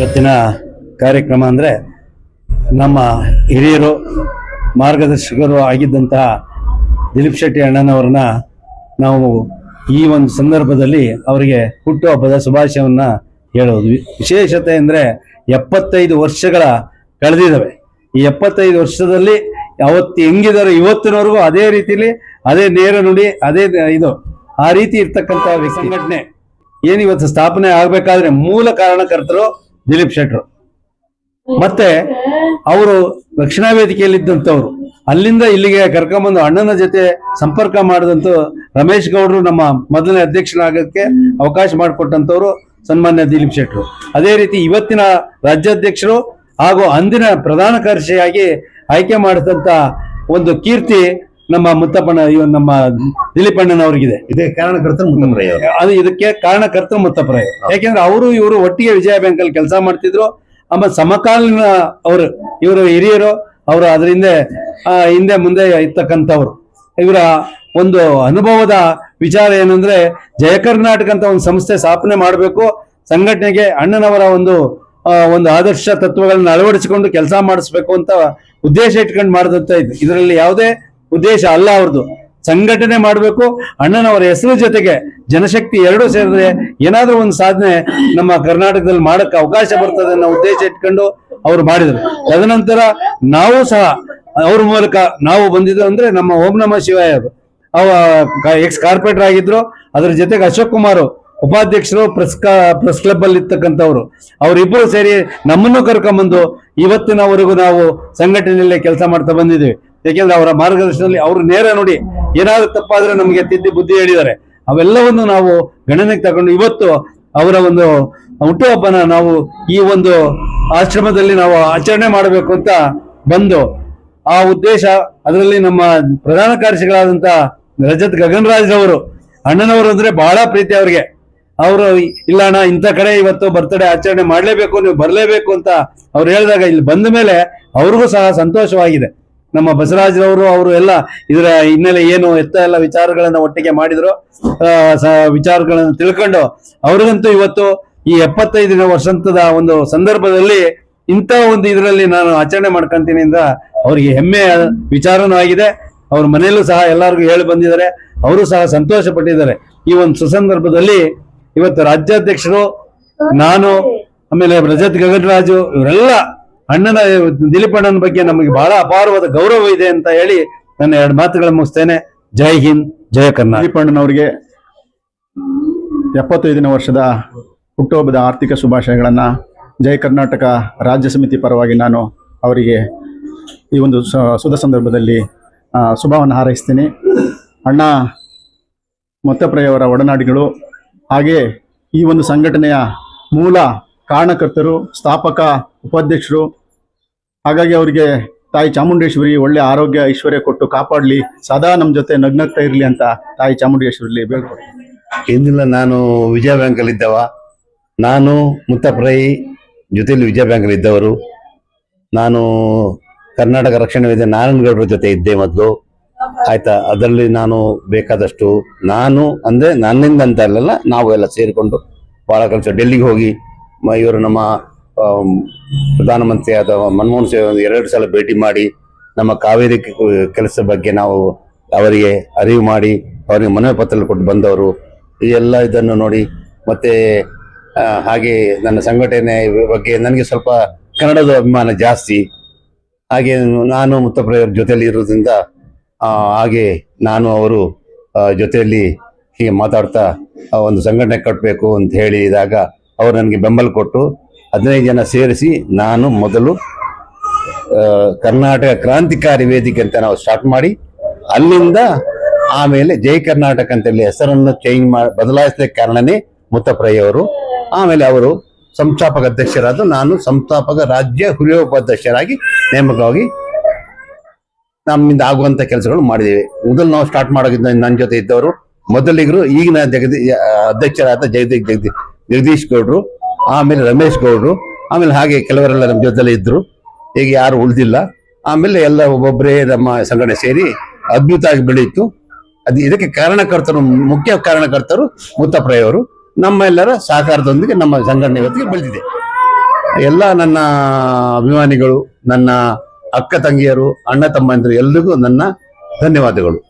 ಇವತ್ತಿನ ಕಾರ್ಯಕ್ರಮ ಅಂದರೆ ನಮ್ಮ ಹಿರಿಯರು ಮಾರ್ಗದರ್ಶಕರು ಆಗಿದ್ದಂತಹ ದಿಲೀಪ್ ಶೆಟ್ಟಿ ಅಣ್ಣನವ್ರನ್ನ ನಾವು ಈ ಒಂದು ಸಂದರ್ಭದಲ್ಲಿ ಅವರಿಗೆ ಹುಟ್ಟುಹಬ್ಬದ ಶುಭಾಶಯವನ್ನು ಹೇಳೋದು ವಿಶೇಷತೆ ಅಂದರೆ ಎಪ್ಪತ್ತೈದು ವರ್ಷಗಳ ಕಳೆದಿದ್ದಾವೆ. ಈ ಎಪ್ಪತ್ತೈದು ವರ್ಷದಲ್ಲಿ ಅವತ್ತು ಹೆಂಗಿದಾರೋ ಇವತ್ತಿನವರೆಗೂ ಅದೇ ರೀತಿಲಿ ಅದೇ ನೇರ ನುಡಿ ಅದೇ ಇದು ಆ ರೀತಿ ಇರ್ತಕ್ಕಂಥ. ಸಂಘಟನೆ. ಏನಿವತ್ತು ಇವತ್ತು ಸ್ಥಾಪನೆ ಆಗಬೇಕಾದ್ರೆ ಮೂಲ ಕಾರಣಕರ್ತರು ದಿಲೀಪ್ ಶೆಟ್ರು ಮತ್ತೆ ಅವರು ರಕ್ಷಣಾ ವೇದಿಕೆಯಲ್ಲಿದ್ದಂಥವ್ರು. ಅಲ್ಲಿಂದ ಇಲ್ಲಿಗೆ ಕರ್ಕೊಂಬಂದು ಅಣ್ಣನ ಜೊತೆ ಸಂಪರ್ಕ ಮಾಡಿದಂತೂ ರಮೇಶ್ ಗೌಡರು ನಮ್ಮ ಮೊದಲನೇ ಅಧ್ಯಕ್ಷನಾಗಕ್ಕೆ ಅವಕಾಶ ಮಾಡಿಕೊಟ್ಟಂತವ್ರು ಸನ್ಮಾನ್ಯ ದಿಲೀಪ್ ಶೆಟ್ರು ಅದೇ ರೀತಿ ಇವತ್ತಿನ ರಾಜ್ಯಾಧ್ಯಕ್ಷರು ಹಾಗೂ ಅಂದಿನ ಪ್ರಧಾನ ಕಾರ್ಯದರ್ಶಿಯಾಗಿ ಆಯ್ಕೆ ಮಾಡಿದಂಥ ಒಂದು ಕೀರ್ತಿ ನಮ್ಮ ಮುತ್ತಪ್ಪಣ್ಣ ಇವ ನಮ್ಮ ದಿಲೀಪ್ ಇದೆ ಇದೇ ಕಾರಣಕರ್ತರು ಮುತ್ತಪ್ಪರಯ್ಯ ಅದು ಇದಕ್ಕೆ ಕಾರಣಕರ್ತರು ಮುತ್ತಪ್ಪರಾಯ ಯಾಕೆಂದ್ರೆ ಅವರು ಇವರು ಒಟ್ಟಿಗೆ ವಿಜಯ ಬ್ಯಾಂಕ್ ಅಲ್ಲಿ ಕೆಲಸ ಮಾಡ್ತಿದ್ರು. ಅಮ್ಮ ಸಮಕಾಲೀನ ಅವರು ಇವರು ಹಿರಿಯರು ಅವರು ಅದರಿಂದ ಹಿಂದೆ ಮುಂದೆ ಇರ್ತಕ್ಕಂಥವ್ರು. ಇವರ ಒಂದು ಅನುಭವದ ವಿಚಾರ ಏನಂದ್ರೆ ಜಯ ಕರ್ನಾಟಕ ಅಂತ ಒಂದು ಸಂಸ್ಥೆ ಸ್ಥಾಪನೆ ಮಾಡಬೇಕು. ಸಂಘಟನೆಗೆ ಅಣ್ಣನವರ ಒಂದು ಒಂದು ಆದರ್ಶ ತತ್ವಗಳನ್ನ ಅಳವಡಿಸಿಕೊಂಡು ಕೆಲಸ ಮಾಡಿಸ್ಬೇಕು ಅಂತ ಉದ್ದೇಶ ಇಟ್ಕೊಂಡು ಮಾಡಿದಂತ ಇದು. ಇದರಲ್ಲಿ ಯಾವುದೇ ಉದ್ದೇಶ ಅಲ್ಲ ಅವ್ರದ್ದು ಸಂಘಟನೆ ಮಾಡಬೇಕು, ಅಣ್ಣನವರ ಹೆಸರು ಜೊತೆಗೆ ಜನಶಕ್ತಿ ಎರಡೂ ಸೇರಿದ್ರೆ ಏನಾದರೂ ಒಂದು ಸಾಧನೆ ನಮ್ಮ ಕರ್ನಾಟಕದಲ್ಲಿ ಮಾಡಕ್ಕೆ ಅವಕಾಶ ಬರ್ತದೆ ಅನ್ನೋ ಉದ್ದೇಶ ಇಟ್ಕೊಂಡು ಅವ್ರು ಮಾಡಿದರು. ತದನಂತರ ನಾವು ಸಹ ಅವ್ರ ಮೂಲಕ ನಾವು ಬಂದಿದ್ದು ಅಂದ್ರೆ ನಮ್ಮ ಓಂ ನಮ ಶಿವಾಯ ಎಕ್ಸ್ ಕಾರ್ಪೊರೇಟರ್ ಆಗಿದ್ರು. ಅದ್ರ ಜೊತೆಗೆ ಅಶೋಕ್ ಕುಮಾರ್ ಉಪಾಧ್ಯಕ್ಷರು ಪ್ರೆಸ್ ಪ್ರೆಸ್ ಕ್ಲಬ್ ಅಲ್ಲಿ ಇರ್ತಕ್ಕಂಥವ್ರು. ಅವರಿಬ್ಬರು ಸೇರಿ ನಮ್ಮನ್ನು ಕರ್ಕೊಂಬಂದು ಇವತ್ತಿನವರೆಗೂ ನಾವು ಸಂಘಟನೆಯಲ್ಲೇ ಕೆಲಸ ಮಾಡ್ತಾ ಬಂದಿದ್ದೀವಿ. ಯಾಕೆಂದ್ರೆ ಅವರ ಮಾರ್ಗದರ್ಶನದಲ್ಲಿ ಅವರು ನೇರ ನೋಡಿ ಏನಾದ್ರು ತಪ್ಪಾದ್ರೆ ನಮಗೆ ತಿದ್ದಿ ಬುದ್ಧಿ ಹೇಳಿದ್ದಾರೆ. ಅವೆಲ್ಲವನ್ನು ನಾವು ಗಣನೆಗೆ ತಗೊಂಡು ಇವತ್ತು ಅವರ ಒಂದು ಹುಟ್ಟುಹಬ್ಬನ ನಾವು ಈ ಒಂದು ಆಶ್ರಮದಲ್ಲಿ ನಾವು ಆಚರಣೆ ಮಾಡಬೇಕು ಅಂತ ಬಂದು ಆ ಉದ್ದೇಶ ಅದರಲ್ಲಿ ನಮ್ಮ ಪ್ರಧಾನ ಕಾರ್ಯದರ್ಶಿಗಳಾದಂತ ರಜತ್ ಗಗನರಾಜ್ ಅವರು, ಅಣ್ಣನವರು ಅಂದ್ರೆ ಬಹಳ ಪ್ರೀತಿ ಅವ್ರಿಗೆ. ಅವರು, ಇಲ್ಲ ಅಣ್ಣ, ಇಂಥ ಕಡೆ ಇವತ್ತು ಬರ್ತಡೇ ಆಚರಣೆ ಮಾಡಲೇಬೇಕು, ನೀವು ಬರಲೇಬೇಕು ಅಂತ ಅವ್ರು ಹೇಳಿದಾಗ ಇಲ್ಲಿ ಬಂದ ಮೇಲೆ ಅವ್ರಿಗೂ ಸಹ ಸಂತೋಷವಾಗಿದೆ. ನಮ್ಮ ಬಸವರಾಜ್ರವರು ಅವರು ಎಲ್ಲ ಇದರ ಹಿನ್ನೆಲೆ ಏನು ಎತ್ತ ಎಲ್ಲ ವಿಚಾರಗಳನ್ನ ಒಟ್ಟಿಗೆ ಮಾಡಿದ್ರು. ವಿಚಾರಗಳನ್ನು ತಿಳ್ಕೊಂಡು ಅವ್ರಿಗಂತೂ ಇವತ್ತು ಈ ಎಪ್ಪತ್ತೈದನೇ ವರ್ಷಂತದ ಒಂದು ಸಂದರ್ಭದಲ್ಲಿ ಇಂಥ ಒಂದು ಇದರಲ್ಲಿ ನಾನು ಆಚರಣೆ ಮಾಡ್ಕೊಂತೀನಿ ಅಂತ ಅವ್ರಿಗೆ ಹೆಮ್ಮೆ ವಿಚಾರನೂ ಆಗಿದೆ. ಅವ್ರ ಮನೆಯಲ್ಲೂ ಸಹ ಎಲ್ಲರಿಗೂ ಹೇಳಿ ಬಂದಿದ್ದಾರೆ. ಅವರು ಸಹ ಸಂತೋಷ ಪಟ್ಟಿದ್ದಾರೆ ಈ ಒಂದು ಸುಸಂದರ್ಭದಲ್ಲಿ ಇವತ್ತು ರಾಜ್ಯಾಧ್ಯಕ್ಷರು, ನಾನು, ಆಮೇಲೆ ರಜತ್ ಗಗನರಾಜು, ಇವರೆಲ್ಲ ಅಣ್ಣನ, ದಿಲೀಪ್ ಅಣ್ಣನ ಬಗ್ಗೆ ನಮಗೆ ಬಹಳ ಅಪಾರವಾದ ಗೌರವ ಇದೆ ಅಂತ ಹೇಳಿ ನನ್ನ ಎರಡು ಮಾತುಗಳನ್ನು ಮುಗಿಸ್ತೇನೆ. ಜೈ ಹಿಂದ್ ಜಯ ಕರ್ನಾಟಕ. ದಿಲೀಪಣ್ಣನವರಿಗೆ ಎಪ್ಪತ್ತೈದನೇ ವರ್ಷದ ಹುಟ್ಟುಹಬ್ಬದ ಆರ್ಥಿಕ ಶುಭಾಶಯಗಳನ್ನು ಜಯ ಕರ್ನಾಟಕ ರಾಜ್ಯ ಸಮಿತಿ ಪರವಾಗಿ ನಾನು ಅವರಿಗೆ ಈ ಒಂದು ಸ- ಶುಭ ಸಂದರ್ಭದಲ್ಲಿ ಶುಭವನ್ನು ಹಾರೈಸ್ತೀನಿ. ಅಣ್ಣ ಮೊತ್ತಪ್ರಯವರ ಒಡನಾಡಿಗಳು ಹಾಗೆ ಈ ಒಂದು ಸಂಘಟನೆಯ ಮೂಲ ಕಾರಣಕರ್ತರು, ಸ್ಥಾಪಕ, ಉಪಾಧ್ಯಕ್ಷರು ಹಾಗಾಗಿ ಅವರಿಗೆ ತಾಯಿ ಚಾಮುಂಡೇಶ್ವರಿ ಒಳ್ಳೆ ಆರೋಗ್ಯ, ಐಶ್ವರ್ಯ ಕೊಟ್ಟು ಕಾಪಾಡಲಿ, ಸದಾ ನಮ್ಮ ಜೊತೆ ನಗ್ನಗ್ತಾ ಇರಲಿ ಅಂತ ತಾಯಿ ಚಾಮುಂಡೇಶ್ವರಿಲಿ ಬೇಡ್ಕೊಡ್ತೀನಿ ಏನಿಲ್ಲ ನಾನು ವಿಜಯ ಬ್ಯಾಂಕಲ್ಲಿ ಇದ್ದವ. ನಾನು ಮುತ್ತಪ್ರೈ ಜೊತೆಯಲ್ಲಿ ವಿಜಯ ಬ್ಯಾಂಕಲ್ಲಿ ಇದ್ದವರು. ನಾನು ಕರ್ನಾಟಕ ರಕ್ಷಣಾ ವೇದಿಕೆ ನಾರಾಯಣಗೌಡರ ಜೊತೆ ಇದ್ದೆ ಮೊದಲು. ಆಯ್ತಾ? ಅದರಲ್ಲಿ ನಾನು ಬೇಕಾದಷ್ಟು, ನಾನು ಅಂದ್ರೆ ನನ್ನಿಂದ ಅಂತ ಅಲ್ಲಲ್ಲ, ನಾವು ಎಲ್ಲ ಸೇರಿಕೊಂಡು ಬಹಳ ಕೆಲಸ. ಡೆಲ್ಲಿಗೆ ಹೋಗಿ ಇವರು ನಮ್ಮ ಆಮ್, ಪ್ರಧಾನಮಂತ್ರಿ ಆದ ಮನಮೋಹನ್ ಸಿಂಗ್ ಎರಡು ಸಲ ಭೇಟಿ ಮಾಡಿ ನಮ್ಮ ಕಾವೇರಿ ಕೆಲಸ ಬಗ್ಗೆ ನಾವು ಅವರಿಗೆ ಅರಿವು ಮಾಡಿ ಅವರಿಗೆ ಮನವಿ ಪತ್ರ ಕೊಟ್ಟು ಬಂದವರು. ಈ ಎಲ್ಲ ಇದನ್ನು ನೋಡಿ ಮತ್ತೆ ಹಾಗೆ ನನ್ನ ಸಂಘಟನೆ ಬಗ್ಗೆ ನನಗೆ ಸ್ವಲ್ಪ ಕನ್ನಡದ ಅಭಿಮಾನ ಜಾಸ್ತಿ. ಹಾಗೆ ನಾನು ಮುತ್ತಪ್ರಯವ್ರ ಜೊತೆಯಲ್ಲಿ ಇರೋದ್ರಿಂದ ಹಾಗೆ ನಾನು ಅವರು ಜೊತೆಯಲ್ಲಿ ಹೀಗೆ ಮಾತಾಡ್ತಾ ಒಂದು ಸಂಘಟನೆ ಕಟ್ಟಬೇಕು ಅಂತ ಹೇಳಿದಾಗ ಅವರು ನನಗೆ ಬೆಂಬಲ ಕೊಟ್ಟು ಹದಿನೈದು ಜನ ಸೇರಿಸಿ ನಾನು ಮೊದಲು ಕರ್ನಾಟಕ ಕ್ರಾಂತಿಕಾರಿ ವೇದಿಕೆ ಅಂತ ನಾವು ಸ್ಟಾರ್ಟ್ ಮಾಡಿ, ಅಲ್ಲಿಂದ ಆಮೇಲೆ ಜೈ ಕರ್ನಾಟಕ ಅಂತೇಳಿ ಹೆಸರನ್ನು ಚೇಂಜ್ ಮಾಡಿ ಬದಲಾಯಿಸಲಿಕ್ಕೆ ಕಾರಣನೇ ಮುತ್ತಪ್ರಯ್ಯವರು ಆಮೇಲೆ ಅವರು ಸಂಸ್ಥಾಪಕ ಅಧ್ಯಕ್ಷರಾದ ನಾನು ಸಂಸ್ಥಾಪಕ ರಾಜ್ಯ ಹುರಿಯೋಪಾಧ್ಯಕ್ಷರಾಗಿ ನೇಮಕವಾಗಿ ನಮ್ಮಿಂದ ಆಗುವಂತ ಕೆಲಸಗಳು ಮಾಡಿದ್ದೇವೆ. ಮೊದಲು ನಾವು ಸ್ಟಾರ್ಟ್ ಮಾಡೋದಿದ್ದ ನನ್ನ ಜೊತೆ ಇದ್ದವರು, ಮೊದಲಿಗರು ಈಗಿನ ಜಗದಿ, ಅಧ್ಯಕ್ಷರಾದ ಜಗದೀಶ್ ಜಗದೀಶ್ ಗೌಡ್ರು. ಆಮೇಲೆ ರಮೇಶ್ ಗೌಡರು, ಆಮೇಲೆ ಹಾಗೆ ಕೆಲವರೆಲ್ಲ ನಮ್ಮ ಜೊತೆಲ್ಲೇ ಇದ್ರು. ಈಗ ಯಾರು ಉಳಿದಿಲ್ಲ. ಆಮೇಲೆ ಎಲ್ಲ ಒಬ್ಬೊಬ್ಬರೇ ನಮ್ಮ ಸಂಘಟನೆ ಸೇರಿ ಅದ್ಭುತವಾಗಿ ಬೆಳೀತು ಅದು ಇದಕ್ಕೆ ಕಾರಣಕರ್ತರು, ಮುಖ್ಯ ಕಾರಣಕರ್ತರು ಮುತ್ತಪ್ರಯವರು ನಮ್ಮೆಲ್ಲರ ಸಹಕಾರದೊಂದಿಗೆ ನಮ್ಮ ಸಂಘಟನೆ ಇವತ್ತಿಗೆ ಬೆಳೆದಿದೆ. ಎಲ್ಲ ನನ್ನ ಅಭಿಮಾನಿಗಳು, ನನ್ನ ಅಕ್ಕ ತಂಗಿಯರು, ಅಣ್ಣ ತಮ್ಮಂದಿರು ಎಲ್ರಿಗೂ ನನ್ನ ಧನ್ಯವಾದಗಳು.